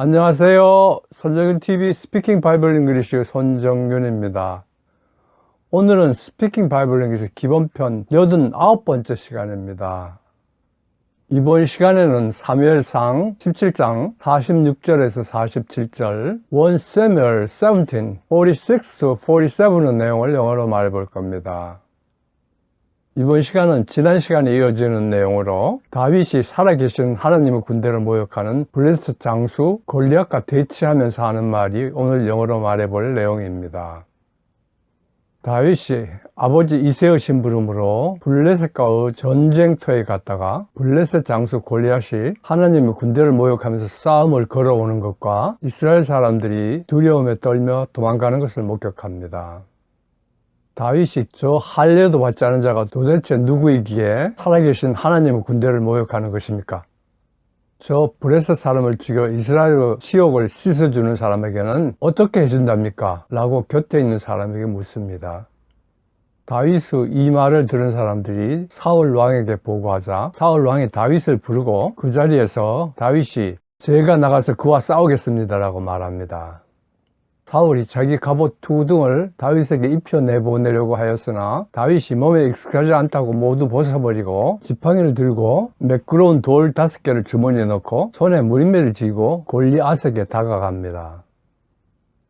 안녕하세요. 손정윤 TV 스피킹 바이블 잉글리시 손정윤입니다. 오늘은 스피킹 바이블 잉글리시 기본편 89번째 시간입니다. 이번 시간에는 사무엘상 17장 46절에서 47절 1 Samuel 17, 46 47의 내용을 영어로 말해 볼 겁니다. 이번 시간은 지난 시간에 이어지는 내용으로 다윗이 살아계신 하나님의 군대를 모욕하는 블레스 장수 골리앗과 대치하면서 하는 말이 오늘 영어로 말해볼 내용입니다. 다윗이 아버지 이세의 심부름으로 블레셋과의 전쟁터에 갔다가 블레셋 장수 골리앗이 하나님의 군대를 모욕하면서 싸움을 걸어오는 것과 이스라엘 사람들이 두려움에 떨며 도망가는 것을 목격합니다. 다윗이 저 할례도 받지 않은 자가 도대체 누구이기에 살아계신 하나님의 군대를 모욕하는 것입니까? 저 브레스 사람을 죽여 이스라엘의 치욕을 씻어주는 사람에게는 어떻게 해준답니까? 라고 곁에 있는 사람에게 묻습니다. 다윗의 이 말을 들은 사람들이 사울 왕에게 보고하자 사울 왕이 다윗을 부르고 그 자리에서 다윗이 제가 나가서 그와 싸우겠습니다라고 말합니다. 사울이 자기 갑옷 두 등을 다윗에게 입혀 내보내려고 하였으나 다윗이 몸에 익숙하지 않다고 모두 벗어버리고 지팡이를 들고 매끄러운 돌 다섯 개를 주머니에 넣고 손에 무림매를 쥐고 골리앗에게 다가갑니다.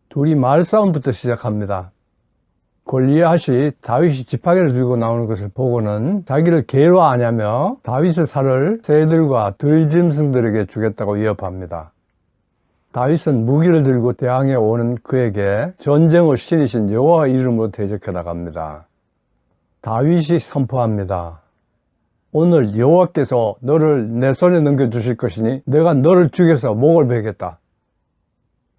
둘이 말싸움부터 시작합니다. 골리앗이 다윗이 지팡이를 들고 나오는 것을 보고는 자기를 괴로워하냐며 다윗의 살을 새들과 들짐승들에게 주겠다고 위협합니다. 다윗은 무기를 들고 대항해 오는 그에게 전쟁을 신이신 여호와 이름으로 대적해 나갑니다. 다윗이 선포합니다. 오늘 여호와께서 너를 내 손에 넘겨 주실 것이니 내가 너를 죽여서 목을 베겠다.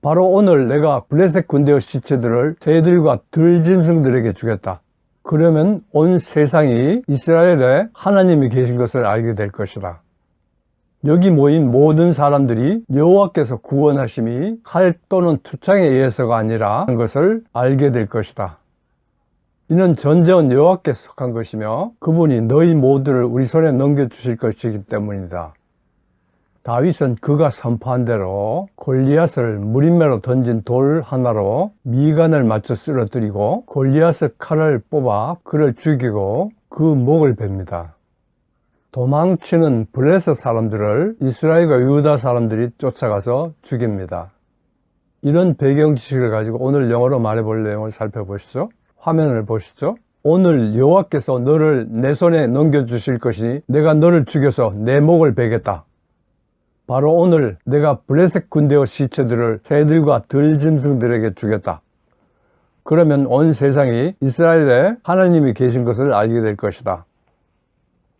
바로 오늘 내가 블레셋 군대의 시체들을 새들과 들짐승들에게 주겠다. 그러면 온 세상이 이스라엘에 하나님이 계신 것을 알게 될 것이다. 여기 모인 모든 사람들이 여호와께서 구원하심이 칼 또는 투창에 의해서가 아니라 하는 것을 알게 될 것이다. 이는 전쟁은 여호와께 속한 것이며 그분이 너희 모두를 우리 손에 넘겨주실 것이기 때문이다. 다윗은 그가 선포한 대로 골리앗을 무림매로 던진 돌 하나로 미간을 맞춰 쓰러뜨리고 골리앗의 칼을 뽑아 그를 죽이고 그 목을 뱁니다. 도망치는 블레셋 사람들을 이스라엘과 유다 사람들이 쫓아가서 죽입니다. 이런 배경 지식을 가지고 오늘 영어로 말해볼 내용을 살펴보시죠. 화면을 보시죠. 오늘 여호와께서 너를 내 손에 넘겨주실 것이니 내가 너를 죽여서 내 목을 베겠다. 바로 오늘 내가 블레셋 군대의 시체들을 새들과 들짐승들에게 주겠다. 그러면 온 세상이 이스라엘에 하나님이 계신 것을 알게 될 것이다.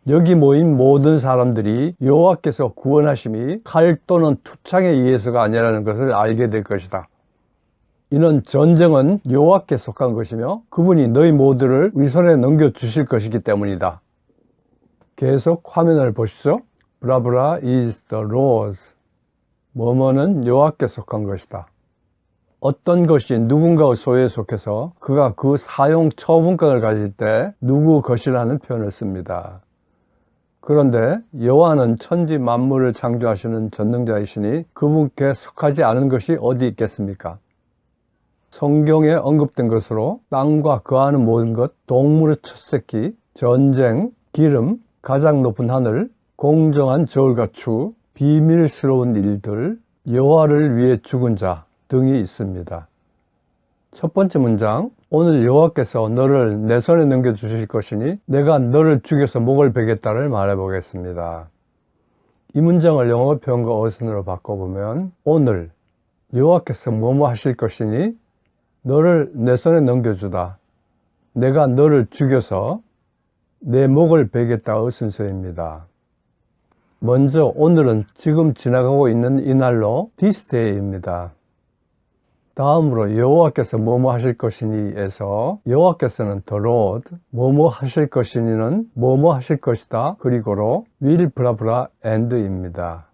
여기 모인 모든 사람들이 여호와께서 구원하심이 칼 또는 투창에 의해서가 아니라는 것을 알게 될 것이다. 이는 전쟁은 여호와께 속한 것이며 그분이 너희 모두를 우리 손에 넘겨 주실 것이기 때문이다. 계속 화면을 보시죠. 브라브라 is the Lord's. 뭐뭐는 여호와께 속한 것이다. 어떤 것이 누군가의 소유에 속해서 그가 그 사용 처분권을 가질 때 누구 것이라는 표현을 씁니다. 그런데 여호와는 천지 만물을 창조하시는 전능자이시니 그분께 속하지 않은 것이 어디 있겠습니까? 성경에 언급된 것으로 땅과 그하는 모든 것, 동물의 첫 새끼, 전쟁, 기름, 가장 높은 하늘, 공정한 저울과 추, 비밀스러운 일들, 여호와를 위해 죽은 자 등이 있습니다. 첫 번째 문장 오늘 여호와께서 너를 내 손에 넘겨 주실 것이니 내가 너를 죽여서 목을 베겠다를 말해 보겠습니다. 이 문장을 영어 표현과 어순으로 바꿔 보면 오늘 여호와께서 뭐뭐 하실 것이니 너를 내 손에 넘겨 주다. 내가 너를 죽여서 내 목을 베겠다의 순서입니다. 먼저 오늘은 지금 지나가고 있는 이날로 디스데이입니다. 다음으로 여호와께서 뭐뭐 하실 것이니에서 여호와께서는 Lord 뭐뭐 하실 것이니는 뭐뭐 하실 것이다 그리고로 will 브라브라 and입니다.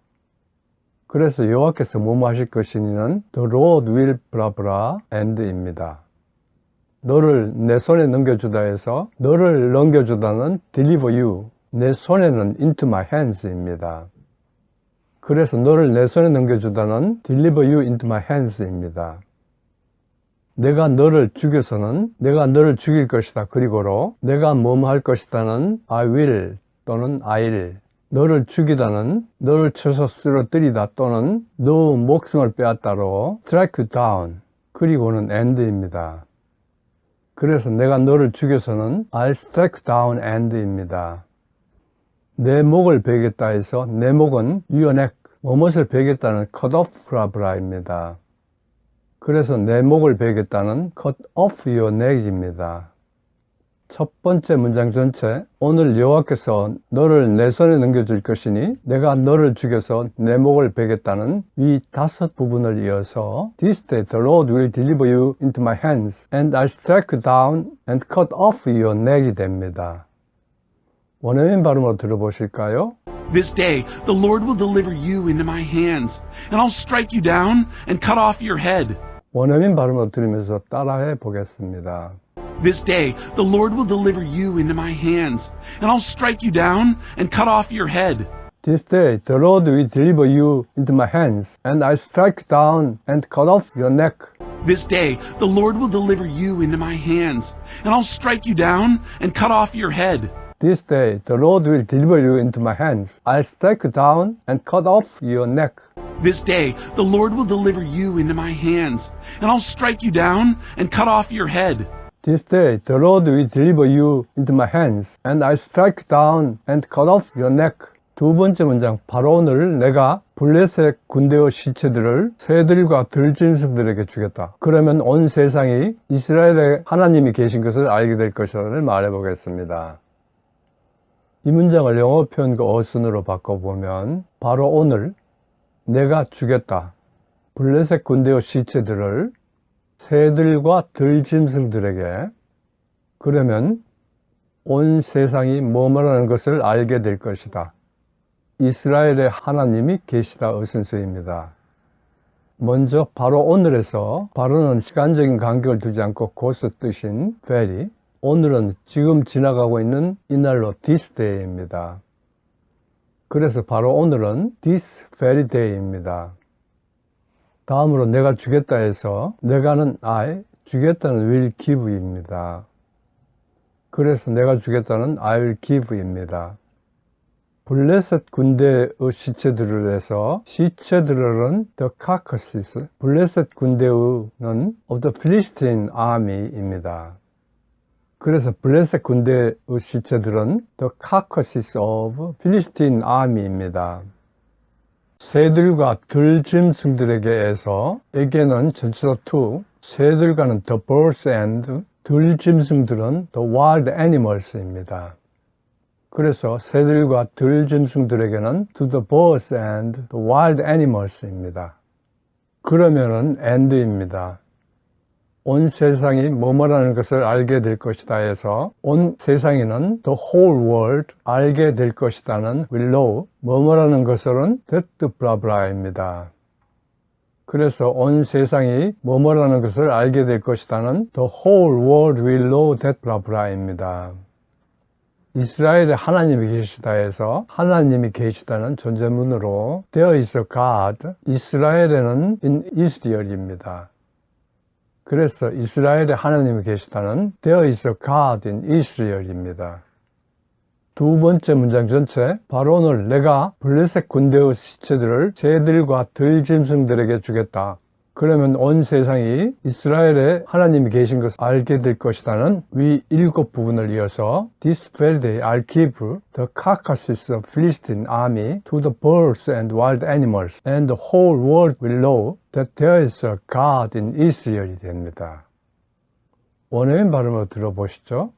그래서 여호와께서 뭐뭐 하실 것이니는 Lord will 브라브라 and입니다. 너를 내 손에 넘겨주다 해서 너를 넘겨주다는 deliver you 내 손에는 into my hands입니다. 그래서 너를 내 손에 넘겨주다는 deliver you into my hands입니다. 내가 너를 죽여서는 내가 너를 죽일 것이다. 그리고로 내가 뭐뭐 할 것이다는 I will 또는 I'll 너를 죽이다는 너를 쳐서 쓰러뜨리다 또는 너 목숨을 빼앗다로 strike down 그리고는 end입니다. 그래서 내가 너를 죽여서는 I'll strike down end입니다. 내 목을 베겠다 해서 내 목은 neck 무엇을 베겠다는 cut off 브라브라입니다. 그래서 내 목을 베겠다는 cut off your neck입니다. 첫 번째 문장 전체 오늘 여호와께서 너를 내 손에 넘겨줄 것이니 내가 너를 죽여서 내 목을 베겠다는 위 다섯 부분을 이어서 This day the Lord will deliver you into my hands and I'll strike you down and cut off your neck이 됩니다. 원어민 발음으로 들어보실까요? This day the Lord will deliver you into my hands, and I'll strike you down and cut off your head. 원어민 발음으로 들으면서 따라해 보겠습니다. This day the Lord will deliver you into my hands, and I'll strike you down and cut off your head. This day the Lord will deliver you into my hands, and I strike down and cut off your neck. This day the Lord will deliver you into my hands, and I'll strike you down and cut off your head. This day the Lord will deliver you into my hands. I'll strike you down and cut off your neck. This day the Lord will deliver you into my hands, and I'll strike you down and cut off your head. This day the Lord will deliver you into my hands, and I strike down and cut off your neck. 두 번째 문장 바로 오늘 내가 블레셋 군대의 시체들을 새들과 들짐승들에게 주겠다. 그러면 온 세상이 이스라엘의 하나님이 계신 것을 알게 될 것이라는 말해 보겠습니다. 이 문장을 영어 표현과 어순으로 바꿔보면 바로 오늘 내가 주겠다. 블레셋 군대의 시체들을 새들과 들짐승들에게 그러면 온 세상이 뭐뭐라는 것을 알게 될 것이다. 이스라엘의 하나님이 계시다 의순수입니다. 먼저 바로 오늘에서 바로는 시간적인 간격을 두지 않고 곧서 뜻인 very 오늘은 지금 지나가고 있는 이날로 this day입니다. 그래서 바로 오늘은 this very day입니다. 다음으로 내가 주겠다 해서 내가는 I, 주겠다는 will give입니다. 그래서 내가 주겠다는 I will give입니다. 블레셋 군대의 시체들을 해서 시체들은 the carcasses, 블레셋 군대의는 of the Philistine army입니다. 그래서 블레셋 군대의 시체들은 the carcasses of Philistine army입니다. 새들과 들짐승들에게에서 에게는 전치사 to 새들과는 the birds and 들짐승들은 the wild animals입니다. 그래서 새들과 들짐승들에게는 to the birds and the wild animals입니다. 그러면은 and입니다. 온 세상이 뭐뭐라는 것을 알게 될 것이다 해서 온 세상에는 the whole world 알게 될 것이다는 will know 뭐뭐라는 것은 that 브라브라입니다. 그래서 온 세상이 뭐뭐라는 것을 알게 될 것이다는 the whole world will know that 브라브라입니다. 이스라엘에 하나님이 계시다 해서 하나님이 계시다는 존재문으로 되어 있어 God 이스라엘에는 in Israel입니다. 그래서 이스라엘에 하나님이 계시다는 되어 있어 in Israel입니다. 두 번째 문장 전체 바로 오늘 내가 블레셋 군대의 시체들을 새들과 들짐승들에게 주겠다. 그러면 온 세상이 이스라엘에 하나님이 계신 것을 알게 될 것이다는 위 일곱 부분을 이어서 This very day I'll give the carcasses of Philistine army to the birds and wild animals and the whole world will know that there is a God in Israel이 됩니다. 원어민 발음으로 들어보시죠.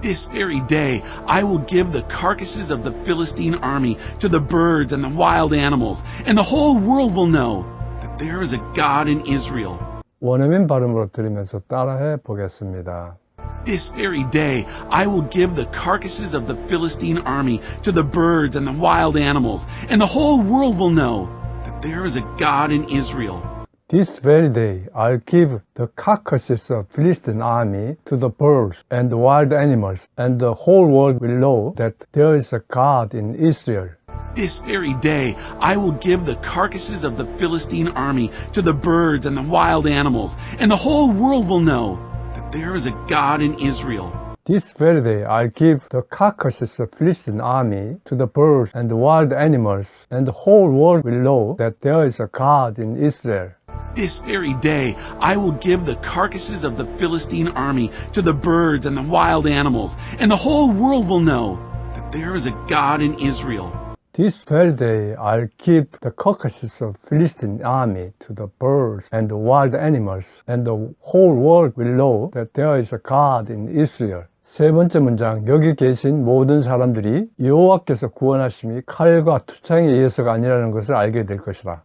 This very day I will give the carcasses of the Philistine army to the birds and the wild animals, and the whole world will know there is a God in Israel. 원어민 발음으로 들으면서 따라해 보겠습니다. This very day I will give the carcasses of the Philistine army to the birds and the wild animals, and the whole world will know that there is a God in Israel. This very day I'll give the carcasses of Philistine army to the birds and the wild animals, and the whole world will know that there is a God in Israel. This very day I will give the carcasses of the Philistine army to the birds and the wild animals, and the whole world will know that there is a God in Israel. This very day I'll give the carcasses of Philistine army to the birds and the wild animals, and the whole world will know that there is a God in Israel. This very day I will give the carcasses of the Philistine army to the birds and the wild animals, and the whole world will know that there is a God in Israel. This very day I'll give the carcasses of Philistine army to the birds and the wild animals, and the whole world will know that there is a God in Israel. 세 번째 문장 여기 계신 모든 사람들이 여호와께서 구원하심이 칼과 투창에 의해서가 아니라는 것을 알게 될 것이다.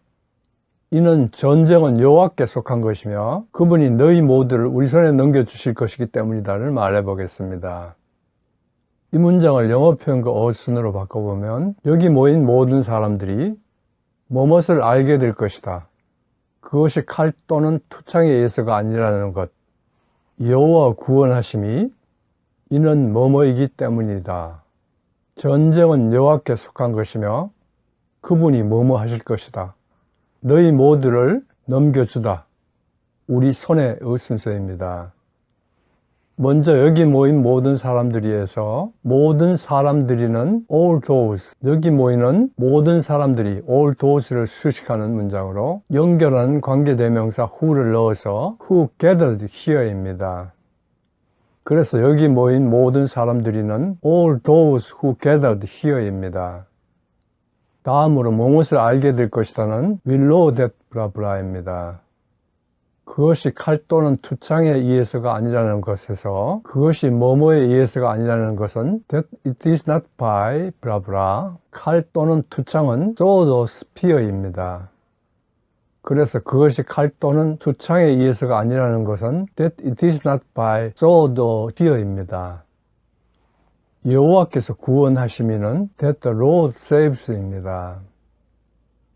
이는 전쟁은 여호와께 속한 것이며 그분이 너희 모두를 우리 손에 넘겨 주실 것이기 때문이다를 말해 보겠습니다. 이 문장을 영어 표현과 어순으로 바꿔보면 여기 모인 모든 사람들이 무엇을 알게 될 것이다. 그것이 칼 또는 투창에 의해서가 아니라는 것. 여호와 구원하심이 이는 뭐뭐이기 때문이다. 전쟁은 여호와께 속한 것이며 그분이 뭐뭐 하실 것이다. 너희 모두를 넘겨주다. 우리 손의 의순서입니다. 먼저 여기 모인 모든 사람들이에서 모든 사람들이는 all those 여기 모이는 모든 사람들이 all those를 수식하는 문장으로 연결하는 관계대명사 who를 넣어서 who gathered here입니다. 그래서 여기 모인 모든 사람들이는 all those who gathered here입니다. 다음으로 무엇을 알게 될 것이다는 will know that 브라브라입니다. 그것이 칼 또는 투창에 의해서가 아니라는 것에서 그것이 뭐뭐에 의해서가 아니라는 것은 that it is not by 브라브라 칼 또는 투창은 or spear입니다. 그래서 그것이 칼 또는 투창에 의해서가 아니라는 것은 that it is not by or spear입니다. 여호와께서 구원하시미는 that the Lord saves입니다.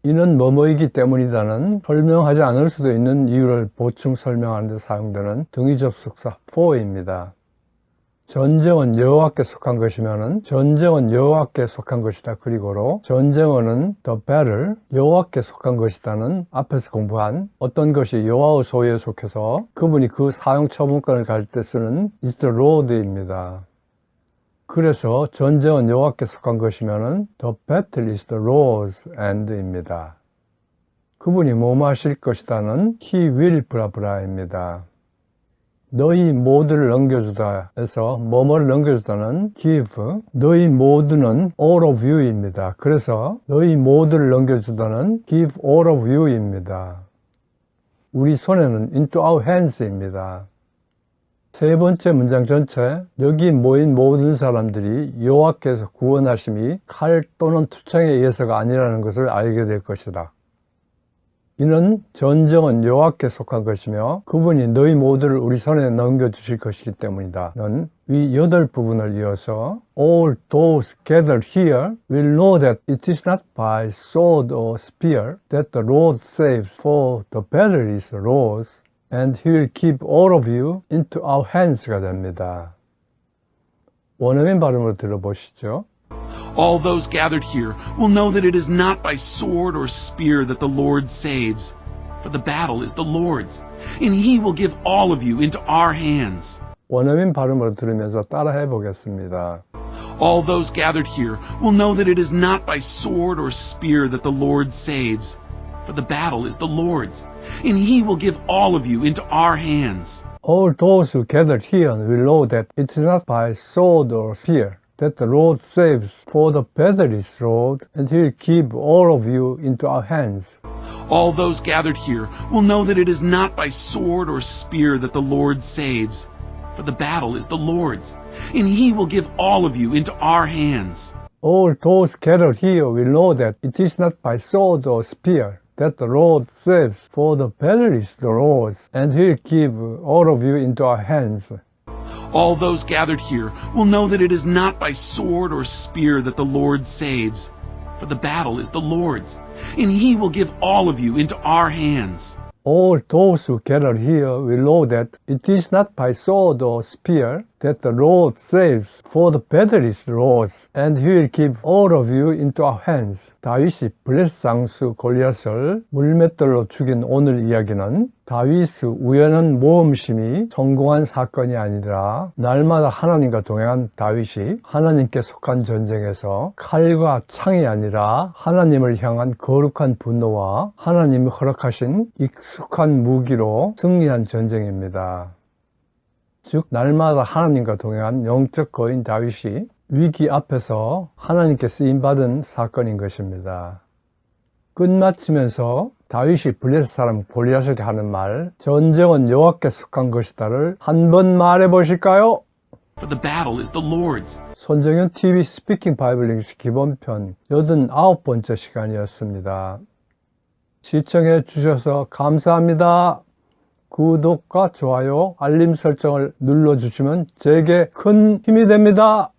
이는 뭐뭐이기 때문이다는 설명하지 않을 수도 있는 이유를 보충 설명하는 데 사용되는 등위 접속사 for입니다. 전쟁은 여호와께 속한 것이면은 전쟁은 여호와께 속한 것이다. 그리고로 전쟁어는 the battle 여호와께 속한 것이다는 앞에서 공부한 어떤 것이 여호와의 소유에 속해서 그분이 그 사용 처분권을 가질 때 쓰는 is the Lord입니다. 그래서 전쟁은 여호와께 속한 것이면은 the battle is the Lord's and입니다. 그분이 뭐뭐 하실 것이다는 he will 브라브라입니다. 너희 모두를 넘겨주다 에서 뭐뭐를 넘겨주다는 give 너희 모두는 all of you입니다. 그래서 너희 모두를 넘겨주다는 give all of you입니다. 우리 손에는 into our hands입니다. 세 번째 문장 전체 여기 모인 모든 사람들이 여호와께서 구원하심이 칼 또는 투창에 의해서가 아니라는 것을 알게 될 것이다. 이는 전쟁은 여호와께 속한 것이며 그분이 너희 모두를 우리 손에 넘겨 주실 것이기 때문이다. 는위 여덟 부분을 이어서 All those gathered here will know that it is not by sword or spear that the Lord saves, for the battle is the Lord's, and he will keep all of you into our hands가 됩니다. 원어민 발음으로 들어보시죠. All those gathered here will know that it is not by sword or spear that the Lord saves, for the battle is the Lord's, and he will give all of you into our hands. 원어민 발음으로 들으면서 따라해 보겠습니다. All those gathered here will know that it is not by sword or spear that the Lord saves, for the battle is the Lord's, and he will give all of you into our hands. All those who gathered here will know that it is not by sword or spear that the Lord saves, for the battle is the Lord, and he will keep all of you into our hands. All those gathered here will know that it is not by sword or spear that the Lord saves, for the battle is the Lord's, and he will give all of you into our hands. All those gathered here will know that it is not by sword or spear that the Lord saves, for the battle is the Lord's, and he will keep all of you into our hands. All those gathered here will know that it is not by sword or spear that the Lord saves, for the battle is the Lord's, and he will give all of you into our hands. All those who gathered here will know that it is not by sword or spear that the Lord saves, for the battle is Lord's, and he will give all of you into our hands. 다윗이 블레스 장수 골리앗을 물맷돌로 죽인 오늘 이야기는 다윗의 우연한 모험심이 성공한 사건이 아니라 날마다 하나님과 동행한 다윗이 하나님께 속한 전쟁에서 칼과 창이 아니라 하나님을 향한 거룩한 분노와 하나님이 허락하신 익숙한 무기로 승리한 전쟁입니다. 즉 날마다 하나님과 동행한 영적 거인 다윗이 위기 앞에서 하나님께 쓰임 받은 사건인 것입니다. 끝마치면서 다윗이 블레스 사람 골리앗에게 하는 말 전쟁은 여호와께 속한 것이다를 한 번 말해 보실까요? 손정현 TV 스피킹 바이블 잉시 기본편 89번째 시간이었습니다. 시청해 주셔서 감사합니다. 구독과 좋아요, 알림 설정을 눌러주시면 제게 큰 힘이 됩니다.